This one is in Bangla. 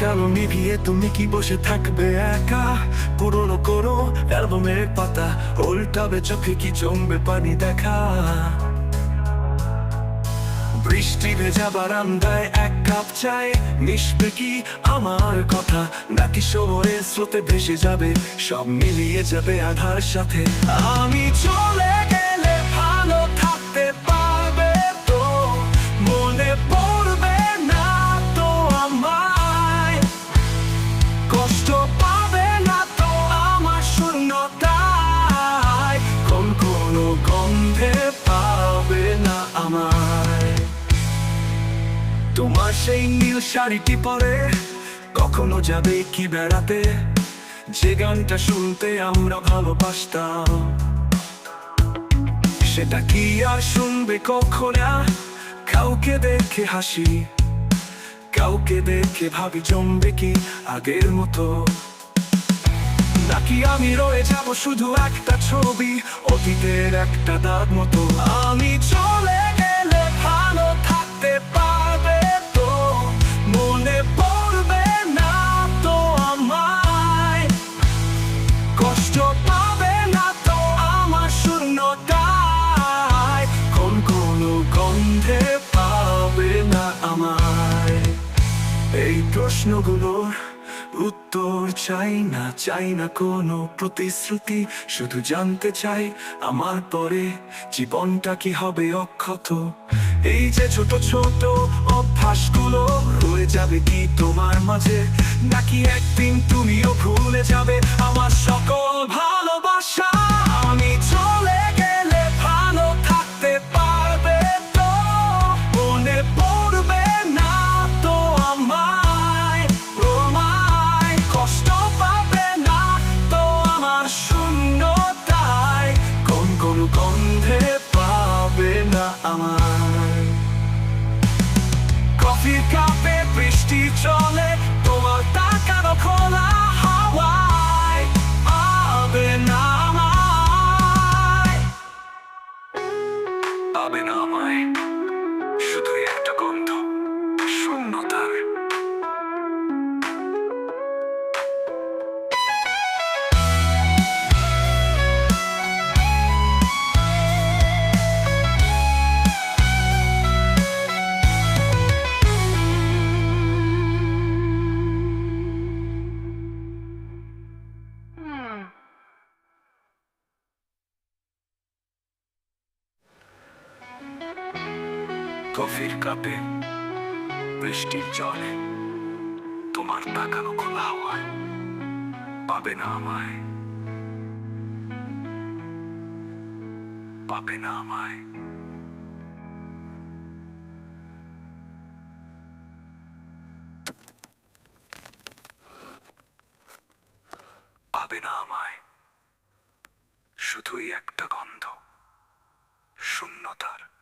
গিয়ে তুমি কি বসে থাকবে একা? পুরনো করো অ্যালবামের পাতা, উল্টাবে চোখে কি জমবে পানি দেখা? বৃষ্টি ভেজা বারান্দায় এক কাপ চাই, মিশবে কি আমার কথা? নাকি সময়ের স্রোতে ভেসে যাবে, সব মিলিয়ে যাবে আধার সাথে? আমি চলে সেই নীল শাড়িটি পরে কখনো যাবে কি বেড়াতে? যে গানটা শুনতে আমরা ভালোবাসতাম। সেটা কি আর শুনবে কখনো কাউকে দেখে হাসি, কাউকে দেখে ভাবি জমবে কি আগের মতো? নাকি আমি রয়ে যাব শুধু একটা ছবি, অতীতের একটা দাগ মতো? আমি চলে প্রশ্নগুলোর উত্তর চাই না চাই না কোনো প্রতিশ্রুতি। শুধু জানতে চাই আমার পরে জীবনটা কি হবে অক্ষত। এই যে ছোট ছোট অভ্যাসগুলো রয়ে যাবে কি তোমার মাঝে? নাকি একদিন তুমিও ভুলে যাবে আমার সকল ভালোবাসা গন্ধে পাবে না আমার। কফির কাপে কফির কাপে বৃষ্টির জলে তোমার তাকানো খোলা হাওয়ায় পাবে না আমায়। পাবে না আমায়। পাবে না আমায়। শুধুই একটা গন্ধ, শূন্যতার।